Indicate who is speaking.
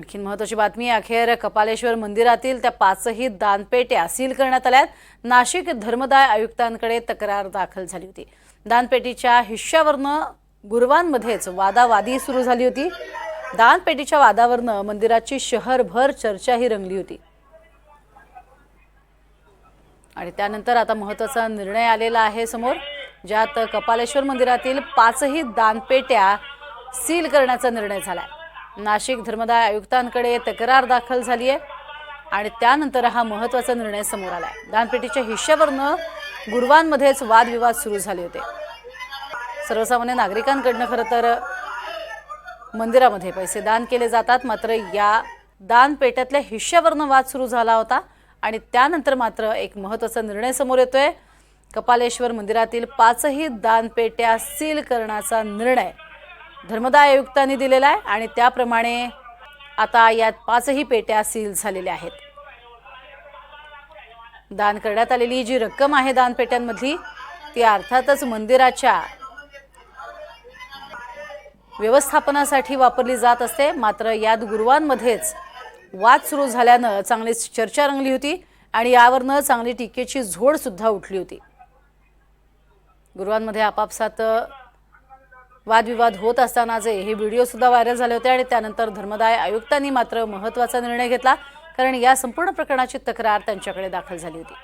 Speaker 1: आणखीन महत्वाची बातमी अखेर कपालेश्वर मंदिरातील त्या पाचही दानपेट्या सील करण्यात आल्यात. नाशिक धर्मदाय आयुक्तांकडे तक्रार दाखल झाली होती. दानपेटीच्या हिश्श्यावरनं गुरुवांमध्येच वादावादी सुरू झाली होती. दानपेटीच्या वादावरनं मंदिराची शहरभर चर्चाही रंगली होती. आणि त्यानंतर आता महत्त्वाचा निर्णय आलेला आहे समोर ज्यात कपालेश्वर मंदिरातील पाचही दानपेट्या सील करण्याचा निर्णय झाला आहे नाशिक धर्मदाय आयुक्तांकडे तक्रार दाखल झाली आहे आणि त्यानंतर हा महत्त्वाचा निर्णय समोर आला आहे दानपेटीच्या हिश्श्यावरनं गुरुवांमध्येच वादविवाद सुरू झाले होते. सर्वसामान्य नागरिकांकडनं खरं तर मंदिरामध्ये पैसे दान केले जातात मात्र या दानपेट्यातल्या हिश्श्यावरनं वाद सुरू झाला होता आणि त्यानंतर मात्र एक महत्त्वाचा निर्णय समोर येतोय. कपालेश्वर मंदिरातील पाचही दानपेट्या सील करण्याचा निर्णय धर्मदाय आयुक्तांनी दिलेला आहे आणि त्याप्रमाणे आता यात पाचही पेट्या सील झालेल्या आहेत. दान करण्यात आलेली जी रक्कम आहे दानपेट्यांमधली ती अर्थातच मंदिराच्या व्यवस्थापनासाठी वापरली जात असते. मात्र यात गुरुवांमध्येच वाद सुरू झाल्यानं चांगलीच चर्चा रंगली होती आणि यावरनं चांगली टीकेची झोड सुद्धा उठली होती. गुरुवांमध्ये आपापसात वादविवाद होत असतानाचे हे व्हिडिओ सुद्धा व्हायरल झाले होते आणि त्यानंतर धर्मदाय आयुक्तांनी मात्र महत्त्वाचा निर्णय घेतला कारण या संपूर्ण प्रकरणाची तक्रार त्यांच्याकडे दाखल झाली होती.